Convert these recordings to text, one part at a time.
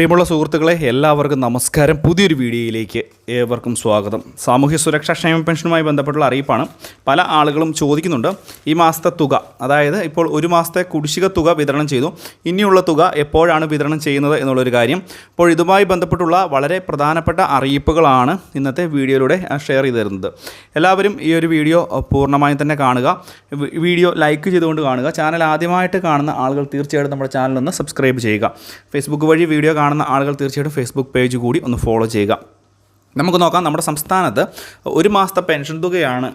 പ്രിയമുള്ള സുഹൃത്തുക്കളെ എല്ലാവർക്കും നമസ്കാരം. പുതിയൊരു വീഡിയോയിലേക്ക് ഏവർക്കും സ്വാഗതം. സാമൂഹ്യ സുരക്ഷാ ക്ഷേമ പെൻഷനുമായി ബന്ധപ്പെട്ടുള്ള അറിയിപ്പാണ് പല ആളുകളും ചോദിക്കുന്നുണ്ട്. ഈ മാസത്തെ തുക അതായത് ഇപ്പോൾ ഒരു മാസത്തെ കുടിശ്ശിക തുക വിതരണം ചെയ്തു. ഇനിയുള്ള തുക എപ്പോഴാണ് വിതരണം ചെയ്യുന്നത് എന്നുള്ളൊരു കാര്യം. അപ്പോൾ ഇതുമായി ബന്ധപ്പെട്ടുള്ള വളരെ പ്രധാനപ്പെട്ട അറിയിപ്പുകളാണ് ഇന്നത്തെ വീഡിയോയിലൂടെ ഷെയർ ചെയ്ത് തരുന്നത് എല്ലാവരും ഈ ഒരു വീഡിയോ പൂർണമായും തന്നെ കാണുക. വീഡിയോ ലൈക്ക് ചെയ്തുകൊണ്ട് കാണുക. ചാനൽ ആദ്യമായിട്ട് കാണുന്ന ആളുകൾ തീർച്ചയായിട്ടും നമ്മുടെ ചാനൽ ഒന്ന് സബ്സ്ക്രൈബ് ചെയ്യുക. ഫേസ്ബുക്ക് വഴി വീഡിയോ കാണുന്ന ആളുകൾ തീർച്ചയായിട്ടും ഫേസ്ബുക്ക് പേജ് കൂടി ഒന്ന് ഫോളോ ചെയ്യുക. നമുക്ക് നോക്കാം നമ്മുടെ സംസ്ഥാനത്ത് ഒരു മാസത്തെ പെൻഷൻ തുകയാണ്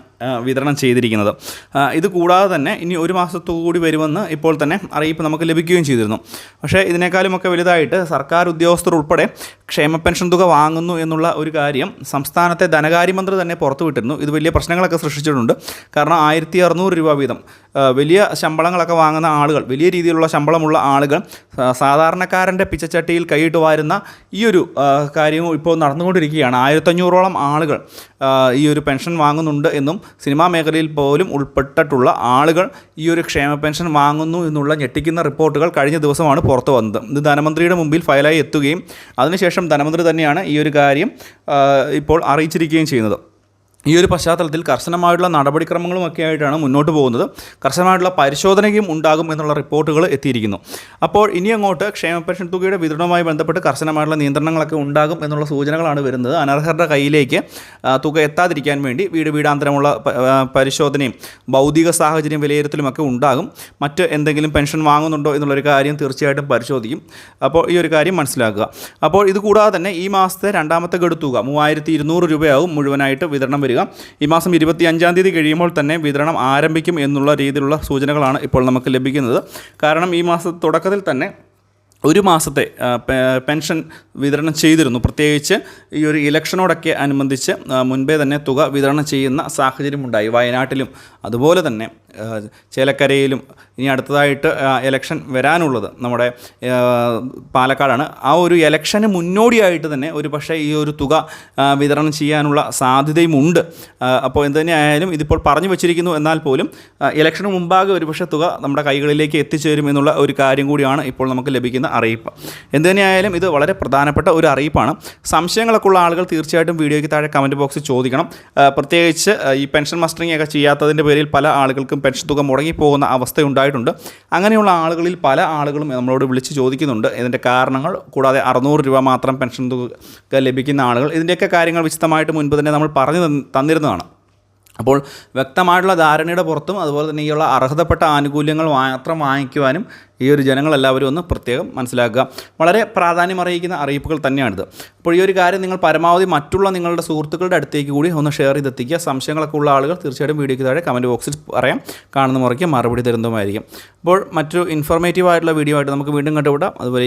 വിതരണം ചെയ്തിരിക്കുന്നത്. ഇത് കൂടാതെ തന്നെ ഇനി ഒരു മാസത്തു കൂടി വരുമെന്ന് ഇപ്പോൾ തന്നെ അറിയിപ്പ് നമുക്ക് ലഭിക്കുകയും ചെയ്തിരുന്നു. പക്ഷേ ഇതിനേക്കാളുമൊക്കെ വലുതായിട്ട് സർക്കാർ ഉദ്യോഗസ്ഥർ ഉൾപ്പെടെ ക്ഷേമ പെൻഷൻ തുക വാങ്ങുന്നു എന്നുള്ള ഒരു കാര്യം സംസ്ഥാനത്തെ ധനകാര്യമന്ത്രി തന്നെ പുറത്തുവിട്ടിരുന്നു. ഇത് വലിയ പ്രശ്നങ്ങളൊക്കെ സൃഷ്ടിച്ചിട്ടുണ്ട്. കാരണം ആയിരത്തി അറുന്നൂറ് രൂപ വീതം വലിയ ശമ്പളങ്ങളൊക്കെ വാങ്ങുന്ന ആളുകൾ വലിയ രീതിയിലുള്ള ശമ്പളമുള്ള ആളുകൾ സാധാരണക്കാരന്റെ പിച്ചച്ചട്ടിയിൽ കൈയിട്ട് വാരുന്ന ഈ ഒരു കാര്യവും ഇപ്പോൾ നടന്നുകൊണ്ടിരിക്കുകയാണ്. ആയിരത്തഞ്ഞൂറോളം ആളുകൾ ഈ ഒരു പെൻഷൻ വാങ്ങുന്നുണ്ട് എന്നും സിനിമാ മേഖലയിൽ പോലും ഉൾപ്പെട്ടിട്ടുള്ള ആളുകൾ ഈ ഒരു ക്ഷേമ പെൻഷൻ വാങ്ങുന്നു എന്നുള്ള ഞെട്ടിക്കുന്ന റിപ്പോർട്ടുകൾ കഴിഞ്ഞ ദിവസമാണ് പുറത്തു വന്നത്. ഇത് ധനമന്ത്രിയുടെ മുമ്പിൽ ഫയലായി എത്തുകയും അതിനുശേഷം ധനമന്ത്രി തന്നെയാണ് ഈ ഒരു കാര്യം ഇപ്പോൾ അറിയിച്ചിരിക്കുകയും ചെയ്യുന്നത്. ഈ ഒരു പശ്ചാത്തലത്തിൽ കർശനമായിട്ടുള്ള നടപടിക്രമങ്ങളുമൊക്കെ ആയിട്ടാണ് മുന്നോട്ട് പോകുന്നത്. കർശനമായിട്ടുള്ള പരിശോധനയും ഉണ്ടാകും എന്നുള്ള റിപ്പോർട്ടുകൾ എത്തിയിരിക്കുന്നു. അപ്പോൾ ഇനി അങ്ങോട്ട് ക്ഷേമ പെൻഷൻ തുകയുടെ വിതരണവുമായി ബന്ധപ്പെട്ട് കർശനമായിട്ടുള്ള നിയന്ത്രണങ്ങളൊക്കെ ഉണ്ടാകും എന്നുള്ള സൂചനകളാണ് വരുന്നത്. അനർഹരുടെ കയ്യിലേക്ക് തുക എത്താതിരിക്കാൻ വേണ്ടി വീട് വീടാന്തരമുള്ള പരിശോധനയും ഭൗതിക സാഹചര്യം വിലയിരുത്തലുമൊക്കെ ഉണ്ടാകും. മറ്റ് എന്തെങ്കിലും പെൻഷൻ വാങ്ങുന്നുണ്ടോ എന്നുള്ളൊരു കാര്യം തീർച്ചയായിട്ടും പരിശോധിക്കും. അപ്പോൾ ഈ ഒരു കാര്യം മനസ്സിലാക്കുക. അപ്പോൾ ഇത് കൂടാതെ തന്നെ ഈ മാസത്തെ രണ്ടാമത്തെ ഗഡു തുക മൂവായിരത്തി ഇരുന്നൂറ് രൂപയാവും മുഴുവനായിട്ട് വിതരണം വരിക. ഈ മാസം ഇരുപത്തി അഞ്ചാം തീയതി കഴിയുമ്പോൾ തന്നെ വിതരണം ആരംഭിക്കും എന്നുള്ള രീതിയിലുള്ള സൂചനകളാണ് ഇപ്പോൾ നമുക്ക് ലഭിക്കുന്നത്. കാരണം ഈ മാസ തുടക്കത്തിൽ തന്നെ ഒരു മാസത്തെ പെൻഷൻ വിതരണം ചെയ്തിരുന്നു. പ്രത്യേകിച്ച് ഈ ഒരു ഇലക്ഷനോടൊക്കെ അനുബന്ധിച്ച് മുൻപേ തന്നെ തുക വിതരണം ചെയ്യുന്ന സാഹചര്യമുണ്ടായി വയനാട്ടിലും. അതുപോലെ തന്നെ ചേലക്കരയിലും ഇനി അടുത്തതായിട്ട് എലക്ഷൻ വരാനുള്ളത് നമ്മുടെ പാലക്കാടാണ്. ആ ഒരു എലക്ഷന് മുന്നോടിയായിട്ട് തന്നെ ഒരു പക്ഷേ ഈ ഒരു തുക വിതരണം ചെയ്യാനുള്ള സാധ്യതയുമുണ്ട്. അപ്പോൾ എന്ത് തന്നെയായാലും ഇതിപ്പോൾ പറഞ്ഞു വച്ചിരിക്കുന്നു എന്നാൽ പോലും ഇലക്ഷന് മുമ്പാകെ ഒരു പക്ഷേ തുക നമ്മുടെ കൈകളിലേക്ക് എത്തിച്ചേരും എന്നുള്ള ഒരു കാര്യം കൂടിയാണ് ഇപ്പോൾ നമുക്ക് ലഭിക്കുന്ന അറിയിപ്പ്. എന്ത് തന്നെയായാലും ഇത് വളരെ പ്രധാനപ്പെട്ട ഒരു അറിയിപ്പാണ്. സംശയങ്ങളൊക്കെ ഉള്ള ആളുകൾ തീർച്ചയായിട്ടും വീഡിയോയ്ക്ക് താഴെ കമന്റ് ബോക്സിൽ ചോദിക്കണം. പ്രത്യേകിച്ച് ഈ പെൻഷൻ മസ്റ്ററിംഗ് ഒക്കെ ചെയ്യാത്തതിന്റെ പേരിൽ പല ആളുകൾക്കും പെൻഷൻ തുക മുടങ്ങിപ്പോകുന്ന അവസ്ഥയുണ്ടായിട്ടുണ്ട്. അങ്ങനെയുള്ള ആളുകളിൽ പല ആളുകളും നമ്മളോട് വിളിച്ച് ചോദിക്കുന്നുണ്ട്. ഇതിന്റെ കാരണങ്ങൾ കൂടാതെ അറുന്നൂറ് രൂപ മാത്രം പെൻഷൻ തുക ലഭിക്കുന്ന ആളുകൾ. ഇതിന്റെയൊക്കെ കാര്യങ്ങൾ വിശദമായിട്ട് മുൻപ് തന്നെ നമ്മൾ പറഞ്ഞു തന്നിരുന്നതാണ്. അപ്പോൾ വ്യക്തമായിട്ടുള്ള ധാരണയുടെ പുറത്തും അതുപോലെ തന്നെ ഈയുള്ള അർഹതപ്പെട്ട ആനുകൂല്യങ്ങൾ മാത്രം വാങ്ങിക്കുവാനും ഈ ഒരു ജനങ്ങളെല്ലാവരും ഒന്ന് പ്രത്യേകം മനസ്സിലാക്കുക. വളരെ പ്രാധാന്യം അറിയിക്കുന്ന അറിയിപ്പുകൾ തന്നെയാണിത്. അപ്പോൾ ഈ ഒരു കാര്യം നിങ്ങൾ പരമാവധി മറ്റുള്ള നിങ്ങളുടെ സുഹൃത്തുക്കളുടെ അടുത്തേക്ക് കൂടി ഒന്ന് ഷെയർ ചെയ്തെത്തിക്കുക. സംശയങ്ങളൊക്കെ ഉള്ള ആളുകൾ തീർച്ചയായിട്ടും വീഡിയോയ്ക്ക് താഴെ കമന്റ് ബോക്സിൽ പറയാം. കാണുന്ന മുറയ്ക്ക് മറുപടി തരുന്നതുമായിരിക്കും. അപ്പോൾ മറ്റൊരു ഇൻഫോർമേറ്റീവ് ആയിട്ടുള്ള വീഡിയോ ആയിട്ട് നമുക്ക് വീണ്ടും കണ്ടുവിടാം അതുപോലെ